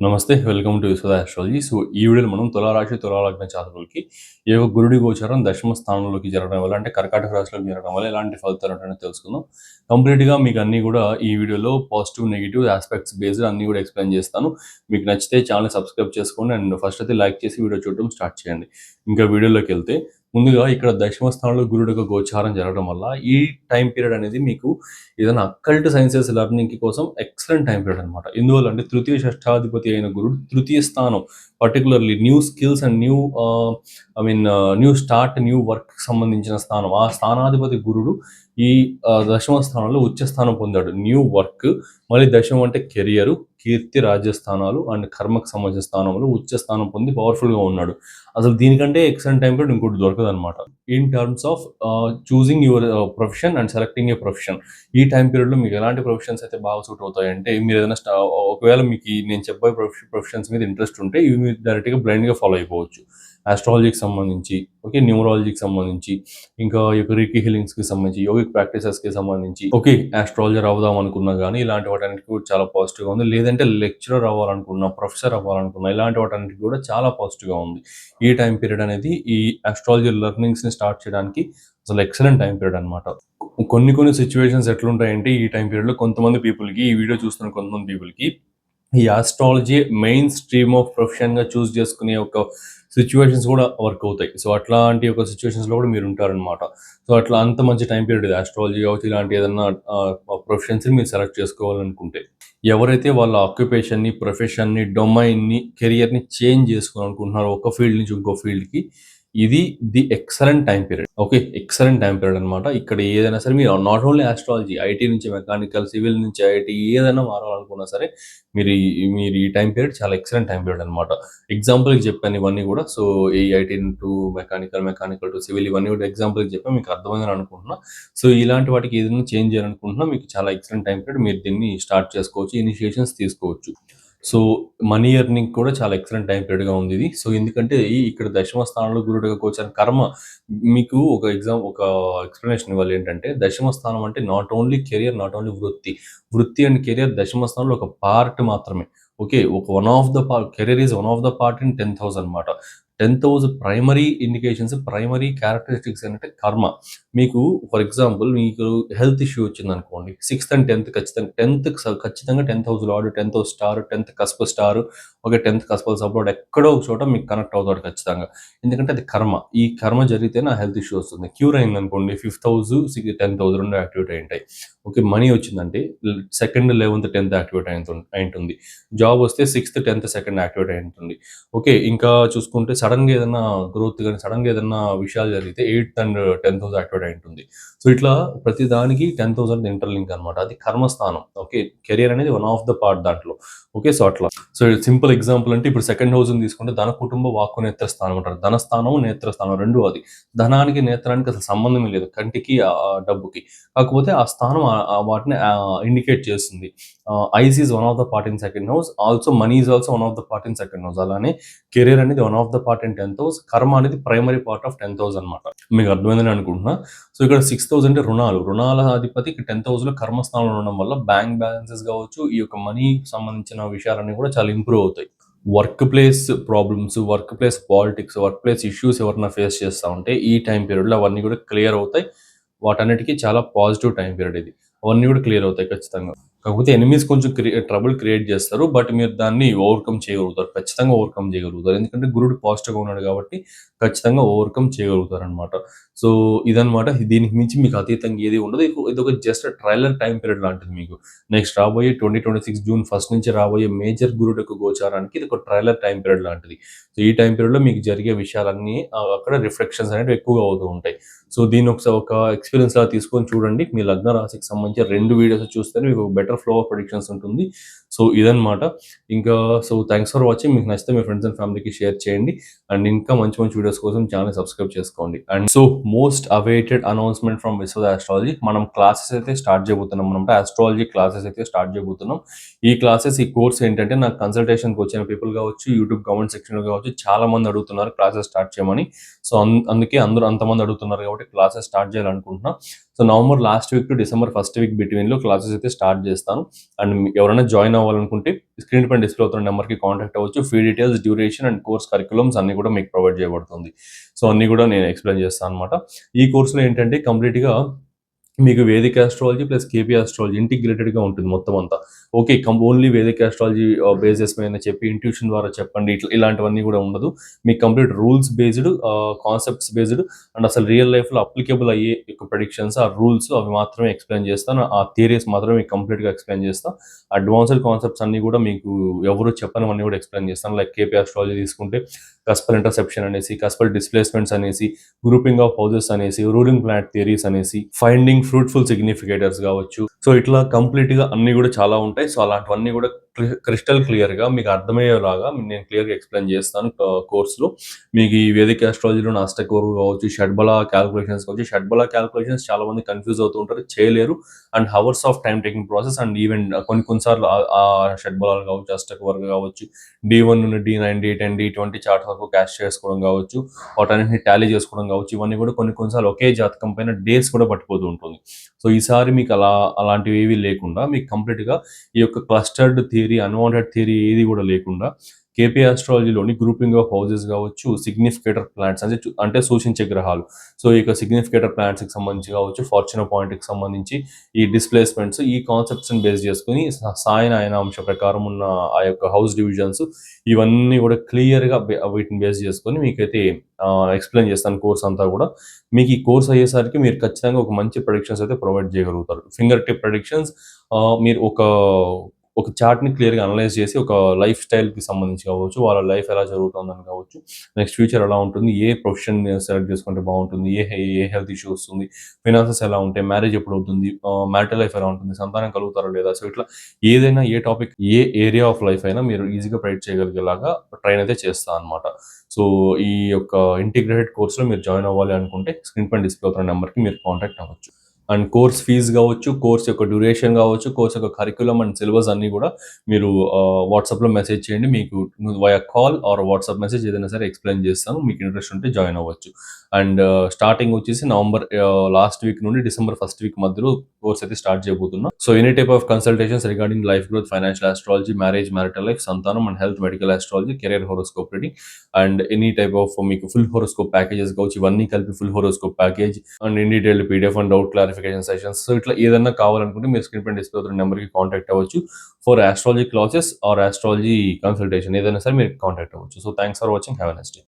నమస్తే welcome to Vishwada astrology so ఈ వీడియోలో మనం తులారాశి తులాలగ్న జాతకులకి ఏ గురుడి గోచారం దశమ స్థానంలోకి జరగడం వల్ల అంటే కర్కాటక రాశిలోకి జరగడం వల్ల ఎలాంటి ఫలితాలు ఉంటాయో తెలుసుకుందాం. కంప్లీట్గా మీకు అన్ని కూడా ఈ వీడియోలో పాజిటివ్ నెగిటివ్ ఆస్పెక్ట్స్ బేస్డ్ అన్ని కూడా ఎక్స్ప్లెయిన్ చేస్తాను. మీకు నచ్చితే ఛానల్ సబ్స్క్రైబ్ చేసుకోండి. అండ్ ఫస్ట్ అయితే లైక్ చేసి వీడియో చూడడం స్టార్ట్ చేయండి. ఇంకా వీడియోలోకి వెళ్తే ముందుగా ఇక్కడ దశమ స్థానంలో గురుడు యొక్క గోచారం జరగడం వల్ల ఈ టైం పీరియడ్ అనేది మీకు ఏదైనా అక్కల్ట్ సైన్సెస్ లెర్నింగ్ కోసం ఎక్సలెంట్ టైం పీరియడ్ అనమాట ఎందువల్ల అంటే తృతీయ షష్టాధిపతి అయిన గురుడు తృతీయ స్థానం particularly new skills and new I mean new start new work సంబంధించిన స్థానం. ఆ స్థానాధిపతి గురుడు ఈ దశమ స్థానంలో ఉచ్చ స్థానం పొందాడు. న్యూ వర్క్ మళ్ళీ దశమం అంటే కెరియర్ కీర్తి రాజ్యస్థానాలు అండ్ కర్మకు సంబంధించిన స్థానంలో ఉచ్చ స్థానం పొంది పవర్ఫుల్గా ఉన్నాడు. అసలు దీనికంటే ఎక్సలెంట్ టైం కూడా ఇంకోటి దొరకదు అనమాట in terms of choosing your profession and selecting a profession ఈ టైం పీరియడ్లో మీకు ఎలాంటి ప్రొఫెషన్స్ అయితే బాగా సూట్ అవుతాయి అంటే మీరు ఏదైనా ఒకవేళ మీకు నేను చెప్పే ప్రొఫెషన్స్ మీద ఇంట్రెస్ట్ ఉంటే ఇవి మీరు డైరెక్ట్గా గా ఫాలో అయిపోవచ్చు. ఆస్ట్రాలజీకి సంబంధించి ఓకే న్యూమరాలజీకి సంబంధించి ఇంకా యొక్క రీకి హీలింగ్స్కి సంబంధించి యోగిక్ ప్రాక్టీసెస్కి సంబంధించి ఓకే ఆస్ట్రాలజర్ అవుదాం అనుకున్నా కానీ ఇలాంటి వాటన్నిటికి కూడా చాలా పాజిటివ్గా ఉంది. లేదంటే లెక్చరర్ అవ్వాలనుకున్నా ప్రొఫెసర్ అవ్వాలనుకున్నా ఇలాంటి వాటన్నిటికి కూడా చాలా పాజిటివ్గా ఉంది. ఈ టైం పీరియడ్ అనేది ఈ ఆస్ట్రాలజీ లెర్నింగ్స్ని స్టార్ట్ చేయడానికి అసలు ఎక్సలెంట్ టైం పీరియడ్ అనమాట కొన్ని కొన్ని సిచ్యువేషన్స్ ఎట్లుంటాయంటే ఈ టైం పీరియడ్లో కొంతమంది పీపుల్కి ఈ వీడియో చూస్తున్న కొంతమంది పీపుల్కి ఈ ఆస్ట్రాలజీ మెయిన్ స్ట్రీమ్ ఆఫ్ ప్రొఫెషన్గా చూస్ చేసుకునే ఒక సిచ్యువేషన్స్ కూడా వర్క్ అవుతాయి. సో అట్లాంటి ఒక సిచ్యువేషన్స్లో కూడా మీరు ఉంటారనమాట సో అట్లా అంత మంచి టైం పీరియడ్ ఇది. ఆస్ట్రాలజీ కావచ్చు ఇలాంటి ఏదన్నా ప్రొఫెషన్స్ మీరు సెలెక్ట్ చేసుకోవాలనుకుంటే. ఎవరైతే వాళ్ళ ఆక్యుపేషన్ని ని డొమైన్ని కెరియర్ని డొమైన్ని కెరియర్ని చేంజ్ చేసుకోవాలనుకుంటున్నారో ఒక ఫీల్డ్ నుంచి ఇంకో ఫీల్డ్కి ఇది the excellent time period. Okay excellent time period అనమాట ఇక్కడ ఏదైనా సరే మీరు నాట్ ఓన్లీ ఆస్ట్రాలజీ ఐటీ నుంచి మెకానికల్ సివిల్ నుంచి ఐటీ ఏదైనా మారాలనుకున్నా సరే మీరు మీరు ఈ టైం పీరియడ్ చాలా ఎక్సలెంట్ టైం పీరియడ్ అనమాట ఎగ్జాంపుల్కి చెప్పాను ఇవన్నీ కూడా. సో ఈ IT to mechanical mechanical to civil ఇవన్నీ కూడా ఎగ్జాంపుల్కి చెప్పాను. మీకు అర్థమైందని అనుకుంటున్నా. సో ఇలాంటి వాటికి ఏదైనా చేంజ్ చేయాలనుకుంటున్నా మీకు చాలా ఎక్సలెంట్ టైం పీరియడ్. మీరు దీన్ని స్టార్ట్ చేసుకోవచ్చు ఇనిషియేషన్స్ తీసుకోవచ్చు. సో మనీ ఎర్నింగ్ కూడా చాలా ఎక్సలెంట్ టైం పీరియడ్గా ఉంది ఇది. సో ఎందుకంటే ఈ ఇక్కడ దశమ స్థానంలో గురుడుగా కూర్చొని కర్మ మీకు ఒక ఎగ్జామ్ ఒక ఎక్స్ప్లెనేషన్ ఇవ్వాలి ఏంటంటే దశమ స్థానం అంటే not only career not only వృత్తి. వృత్తి అండ్ కెరియర్ దశమ స్థానంలో ఒక పార్ట్ మాత్రమే. ఓకే ఒక one of the part career is one of the part in ten thousand అనమాట ten house primary indications primary characteristics ఏంటంటే కర్మ. మీకు ఫర్ ఎగ్జాంపుల్ మీకు హెల్త్ ఇష్యూ వచ్చింది అనుకోండి సిక్స్త్ అండ్ టెన్త్ ఖచ్చితంగా టెన్త్ ఖచ్చితంగా tenth house lord tenth house star tenth cusp star ఒక టెన్త్ కస్పల్స్ సపోర్ట్ ఎక్కడో ఒక చోట మీకు కనెక్ట్ అవుతాడు ఖచ్చితంగా. ఎందుకంటే అది కర్మ. ఈ కర్మ జరిగితే నా హెల్త్ ఇష్యూ వస్తుంది. క్యూర్ అయింది అనుకోండి ఫిఫ్త్ హౌస్ టెన్త్ హౌస్ రెండు యాక్టివేట్ అయి ఉంటాయి ఓకే మనీ వచ్చిందంటే సెకండ్ లెవెన్త్ టెన్త్ యాక్టివేట్ అయి ఉంటుంది జాబ్ వస్తే సిక్స్త్ టెన్త్ సెకండ్ యాక్టివేట్ అయి ఉంటుంది ఓకే ఇంకా చూసుకుంటే సడన్గా ఏదైనా గ్రోత్ కానీ సడన్గా ఏదైనా విషయాలు జరిగితే eighth and tenth house activate అయి ఉంటుంది సో ఇట్లా ప్రతి దానికి టెన్ థౌసండ్ ఇంటర్లింక్ అనమాట అది కర్మస్థానం. ఓకే కెరియర్ అనేది వన్ ఆఫ్ ద పార్ట్ దాంట్లో. ఓకే సో అట్లా. సో సింపుల్ ఎగ్జాంపుల్ అంటే ఇప్పుడు సెకండ్ హౌస్ తీసుకుంటే ధన కుటుంబ వాక్కు నేత్ర స్థానం అంటారు. ధన స్థానం నేత్ర స్థానం రెండు అది. ధనానికి నేత్రానికి అసలు సంబంధమే లేదు. కంటికి డబ్బుకి. కాకపోతే ఆ స్థానం వాటిని ఇండికేట్ చేస్తుంది. Eyes is one of the part in second house. Also money is also one of the part in second house. అలానే కెరీర్ అనేది one of the part in tenth house. కర్మ అనేది primary part of tenth house అనమాట మీకు అర్థమైందని అనుకుంటున్నా. So ఇక్కడ six thousand అంటే రుణాలు. రుణాల అధిపతి టెన్త్ హౌస్లో కర్మస్థానంలో ఉండడం వల్ల బ్యాంక్ బ్యాలెన్సెస్ కావచ్చు ఈ యొక్క మనీ సంబంధించిన విషయాలన్నీ కూడా చాలా ఇంప్రూవ్ అవుతాయి. Work place problems work place politics work place issues ఎవరైనా ఫేస్ చేస్తూ ఉంటే ఈ టైం పీరియడ్లో అవన్నీ కూడా క్లియర్ అవుతాయి. వాటన్నిటికీ చాలా పాజిటివ్ టైం పీరియడ్ ఇది. అవన్నీ కూడా క్లియర్ అవుతాయి ఖచ్చితంగా. కాకపోతే ఎనిమీస్ కొంచెం ట్రబుల్ క్రియేట్ చేస్తారు బట్ మీరు దాన్ని ఓవర్కమ్ చేయగలుగుతారు. ఖచ్చితంగా ఓవర్కమ్ చేయగలుగుతారు. ఎందుకంటే గురుడు పాజిటివ్గా ఉన్నాడు కాబట్టి ఖచ్చితంగా ఓవర్కమ్ చేయగలుగుతారు అనమాట సో ఇదనమాట దీనికి మించి మీకు అతీతంగా ఏది ఉండదు. ఇది- ఒక జస్ట్ ట్రైలర్ టైం పీరియడ్ లాంటిది మీకు. నెక్స్ట్ రాబోయే twenty twenty six June first నుంచి రాబోయే మేజర్ గురుడు యొక్క గోచారానికి ఇది ఒక ట్రైలర్ టైం పీరియడ్ లాంటిది. సో ఈ టైం పీరియడ్లో మీకు జరిగే విషయాలన్నీ అక్కడ రిఫ్లెక్షన్స్ అనేవి ఎక్కువగా అవుతూ ఉంటాయి. సో దీని ఒకసారి ఒక ఎక్స్పీరియన్స్ లా తీసుకొని చూడండి. మీ లగ్న రాశికి సంబంధించి రెండు వీడియోస్ చూస్తే మీకు బెటర్ ఫ్లో ఆఫ్ ప్రొడిక్షన్స్ ఉంటుంది. సో ఇదన్నమాట. ఇంకా సో థ్యాంక్స్ ఫర్ వాచింగ్ మీకు నచ్చితే మీ ఫ్రెండ్స్ అండ్ ఫ్యామిలీకి షేర్ చేయండి. అండ్ ఇంకా మంచి మంచి వీడియోస్ కోసం ఛానల్ సబ్స్క్రైబ్ చేసుకోండి. And so most awaited announcement from Vishwa astrology మనం క్లాసెస్ అయితే స్టార్ట్ చేయబోతున్నాం అనమాట ఆస్ట్రాలజీ క్లాసెస్ అయితే స్టార్ట్ చేయబోతున్నాం. ఈ క్లాసెస్ ఈ కోర్స్ ఏంటంటే నాకు కన్సల్టేషన్కి వచ్చిన పీపుల్ కావచ్చు యూట్యూబ్ కామెంట్ సెక్షన్ కావచ్చు చాలా మంది అడుగుతున్నారు క్లాసెస్ స్టార్ట్ చేయమని. సో అందుకే అందరూ అంతమంది అడుగుతున్నారు కాబట్టి క్లాసెస్ స్టార్ట్ చేయాలనుకుంటున్నా. So November last week to December first week బిట్వీన్లో classes అయితే స్టార్ట్ చేస్తాను. అండ్ ఎవరైనా జాయిన్ అవ్వాలనుకుంటే స్క్రీన్ పైన డిస్ప్లే అవుతున్న నెంబర్కి కాంటాక్ట్ అవ్వచ్చు. Fee details duration and course curriculums అన్ని కూడా మీకు ప్రొవైడ్ చేయబడుతుంది. సో అన్ని కూడా నేను ఎక్స్ప్లెయిన్ చేస్తాను అనమాట ఈ కోర్సులో ఏంటంటే కంప్లీట్గా మీకు Vedic astrology plus KP astrology ఇంటిగ్రేటెడ్గా ఉంటుంది మొత్తం అంతా. Okay come only Vedic astrology bases మీద చెప్పి ఇంట్యూషన్ ద్వారా చెప్పండి. ఇట్లా ఇలాంటివన్నీ కూడా ఉండదు. మీకు complete rules based concepts based and అసలు రియల్ లైఫ్లో అప్లికేబుల్ అయ్యే యొక్క ప్రొడిక్షన్స్ ఆ రూల్స్ అవి మాత్రమే ఎక్స్ప్లెయిన్ చేస్తాను. ఆ థియరీస్ మాత్రమే మీకు కంప్లీట్గా ఎక్స్ప్లెయిన్ చేస్తాను అడ్వాన్స్డ్ కాన్సెప్ట్స్ అన్ని కూడా మీకు ఎవరు చెప్పనివన్నీ కూడా ఎక్స్ప్లెయిన్ చేస్తాను. లైక్ కేపీ ఆస్ట్రాలజీ తీసుకుంటే కస్పల్ ఇంటర్సెప్షన్ అనేసి కస్పల్ డిస్ప్లేస్మెంట్స్ అనేసి గ్రూపింగ్ ఆఫ్ హౌజెస్ అనేసి రూలింగ్ ప్లాంట్ థియరీస్ అనేసి ఫైండింగ్ ఫ్రూట్ఫుల్ సిగ్నిఫికేటర్స్ కావచ్చు. సో ఇట్లా కంప్లీట్గా అన్ని కూడా చాలా ఉంటాయి. సో అలాంటివన్నీ కూడా క్రిస్టల్ క్లియర్గా మీకు అర్థమయ్యేలాగా నేను క్లియర్గా ఎక్స్ప్లెయిన్ చేస్తాను కోర్సులో. మీకు ఈ వేదిక ఆస్ట్రాలజీలో నాస్టక్ కావచ్చు షడ్బల క్యాల్కులేషన్స్ కావచ్చు షడ్బల క్యాల్కులేషన్స్ చాలా మంది కన్ఫ్యూజ్ అవుతూ ఉంటారు చేయలేరు. And hours of time taking process and even కొన్ని కొన్నిసార్లు ఆ- షడ్బలాలు కావచ్చు అష్టక వర్క్ కావచ్చు డి వన్ నుండి D nine D ten D twenty chart వరకు క్యాష్ చేసుకోవడం కావచ్చు వాటన్నింటిని టాలీ చేసుకోవడం కావచ్చు ఇవన్నీ కూడా కొన్ని కొన్నిసార్లు ఒకే జాతకం పైన డేస్ కూడా పట్టిపోతూ ఉంటుంది. సో ఈసారి మీకు అలా అలాంటివి ఏవి లేకుండా మీకు కంప్లీట్గా గా ఈ యొక్క క్లస్టర్డ్ థియరీ అన్వాంటెడ్ థియరీ ఏది కూడా లేకుండా కేపీ ఆస్ట్రాలజీలోని గ్రూపింగ్ ఆఫ్ హౌజెస్ కావచ్చు సిగ్నిఫికేటర్ ప్లాంట్స్ అంటే అంటే సూచించే గ్రహాలు. సో ఈ యొక్క సిగ్నిఫికేటర్ ప్లాంట్స్కి సంబంధించి కావచ్చు ఫార్చునర్ పాయింట్కి సంబంధించి ఈ డిస్ప్లేస్మెంట్స్ ఈ కాన్సెప్ట్స్ని బేస్ చేసుకుని సాయన ఆయన అంశ ప్రకారం ఉన్న ఆ యొక్క హౌస్ డివిజన్స్ ఇవన్నీ కూడా క్లియర్గా వీటిని బేస్ చేసుకొని మీకైతే ఎక్స్ప్లెయిన్ చేస్తాను కోర్స్ అంతా కూడా. మీకు ఈ కోర్స్ అయ్యేసరికి మీరు ఖచ్చితంగా ఒక మంచి ప్రొడిక్షన్స్ అయితే ప్రొవైడ్ చేయగలుగుతారు. ఫింగర్ టిప్ ప్రొడిక్షన్స్ మీరు ఒక ఒక చార్ట్ని ని క్లియర్గా అనలైజ్ చేసి ఒక లైఫ్ స్టైల్కి సంబంధించి కావచ్చు వాళ్ళ లైఫ్ ఎలా జరుగుతుందని కావచ్చు నెక్స్ట్ ఫ్యూచర్ ఎలా ఉంటుంది ఏ ప్రొఫెషన్ సెలెక్ట్ చేసుకుంటే బాగుంటుంది ఏ ఏ హెల్త్ ఇష్యూ వస్తుంది ఫినాన్సెస్ ఎలా ఉంటాయి మ్యారేజ్ ఎప్పుడు అవుతుంది మ్యారిటల్ లైఫ్ ఎలా ఉంటుంది సంతానం కలుగుతారా లేదా సో ఇట్లా ఏదైనా a topic a area of life అయినా మీరు ఈజీగా ప్రైడ్ చేయగలిగేలాగా ట్రైన్ అయితే చేస్తా అనమాట సో ఈ యొక్క ఇంటిగ్రేటెడ్ కోర్సులో మీరు జాయిన్ అవ్వాలి అనుకుంటే స్క్రీన్ పైన డిస్ప్లే అవుతున్న నెంబర్కి మీరు కాంటాక్ట్ అవ్వచ్చు. అండ్ కోర్స్ ఫీజ్ కావచ్చు కోర్స్ యొక్క డ్యూరేషన్ కావచ్చు కోర్స్ యొక్క కరికులం అండ్ సిలబస్ అన్ని కూడా మీరు వాట్సాప్లో మెసేజ్ చేయండి. మీకు via call or WhatsApp message ఏదైనా సరే ఎక్స్ప్లెయిన్ చేస్తాను. మీకు ఇంట్రెస్ట్ ఉంటే జాయిన్ అవ్వచ్చు. అండ్ స్టార్టింగ్ వచ్చేసి నవంబర్ లాస్ట్ వీక్ నుండి డిసెంబర్ ఫస్ట్ వీక్ మధ్యలో కోర్స్ అయితే స్టార్ట్ చేయబోతున్నాం. So any type of consultations regarding life growth financial astrology marriage marital life సంతానం and health medical astrology career horoscope reading and any type of మీకు full horoscope packages కావచ్చు ఇవన్నీ కలిపి full horoscope package and in detail PDF and doubt clarification sessions so ఇట్లా ఏదైనా కావాలనుకుంటే మీరు screen పైన డిస్ప్లే అవుతున్న నెంబర్కి కాంటాక్ట్ అవ్వచ్చు. For astrology classes or astrology consultation ఏదైనా సరే మీరు కాంటాక్ట్ అవ్వచ్చు. So thanks for watching have next day